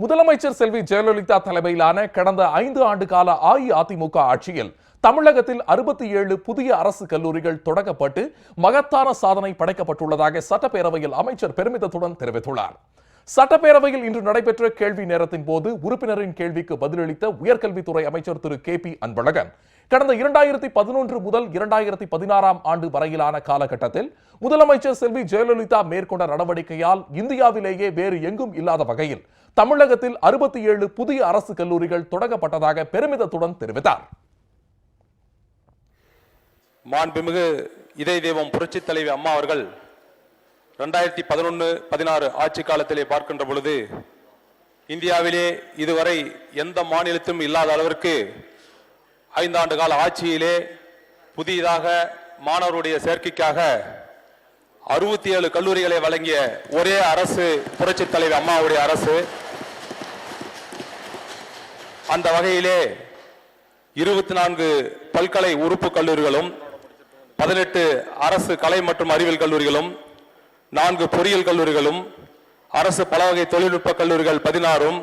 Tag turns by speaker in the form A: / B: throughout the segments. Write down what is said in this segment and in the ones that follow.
A: முதலமைச்சர் செல்வி ஜெயலலிதா தலைமையிலான கடந்த ஐந்து ஆண்டு கால அஇஅதிமுக ஆட்சியில் தமிழகத்தில் அறுபத்தி ஏழு புதிய அரசு கல்லூரிகள் தொடங்கப்பட்டு மகத்தான சாதனை படைக்கப்பட்டுள்ளதாக சட்டப்பேரவையில் அமைச்சர் பெருமிதத்துடன் தெரிவித்துள்ளார். சட்டப்பேரவையில் இன்று நடைபெற்ற கேள்வி நேரத்தின் போது உறுப்பினரின் கேள்விக்கு பதிலளித்த உயர்கல்வித்துறை அமைச்சர் திரு கே பி அன்பழகன் கடந்த இரண்டாயிரத்தி பதினொன்று முதல் இரண்டாயிரத்தி பதினாறாம் ஆண்டு வரையிலான காலகட்டத்தில் முதலமைச்சர் செல்வி ஜெயலலிதா மேற்கொண்ட நடவடிக்கையால் இந்தியாவிலேயே வேறு எங்கும் இல்லாத வகையில் தமிழகத்தில் அறுபத்தி ஏழு புதிய அரசு கல்லூரிகள் தொடங்கப்பட்டதாக பெருமிதத்துடன் தெரிவித்தார்.
B: மாண்புமிகு இதய தெய்வம் புரட்சி தலைவி அம்மா அவர்கள் ரெண்டாயிரத்தி பதினொன்று பதினாறு ஆட்சி காலத்திலே பார்க்கின்ற பொழுது இந்தியாவிலே இதுவரை எந்த மாநிலத்திலும் இல்லாத அளவிற்கு ஐந்தாண்டு கால ஆட்சியிலே புதிதாக மாணவருடைய சேர்க்கைக்காக அறுபத்தி ஏழு கல்லூரிகளை வழங்கிய ஒரே அரசு புரட்சித் தலைவி அம்மாவுடைய அரசு. அந்த வகையிலே இருபத்தி நான்கு பல்கலை உறுப்பு கல்லூரிகளும் பதினெட்டு அரசு கலை மற்றும் அறிவியல் கல்லூரிகளும் நான்கு பொறியியல் கல்லூரிகளும் அரசு பல வகை தொழில்நுட்ப கல்லூரிகள் பதினாறும்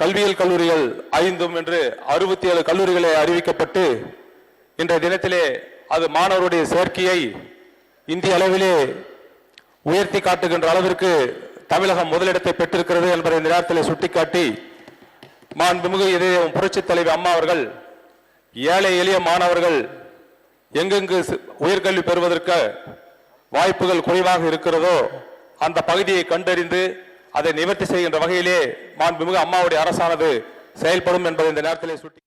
B: கல்வியியல் கல்லூரிகள் ஐந்தும் என்று அறுபத்தி ஏழு கல்லூரிகளை அறிவிக்கப்பட்டு இன்றைய தினத்திலே அது மாணவருடைய சேர்க்கையை இந்திய அளவிலே உயர்த்தி காட்டுகின்ற அளவிற்கு தமிழகம் முதலிடத்தை பெற்றிருக்கிறது என்பதை இந்த நேரத்தில் சுட்டிக்காட்டி மாண்புமிகு இதயம் புரட்சித் தலைவி அம்மா அவர்கள் ஏழை எளிய மாணவர்கள் எங்கெங்கு உயர்கல்வி பெறுவதற்கு வாய்ப்புகள் குறைவாக இருக்கிறதோ அந்த பகுதியை கண்டறிந்து அதை நிவர்த்தி செய்கின்ற வகையிலே மாண்புமிகு அம்மாவுடைய அரசானது செயல்படும் என்பதை இந்த நேரத்திலே சுட்டி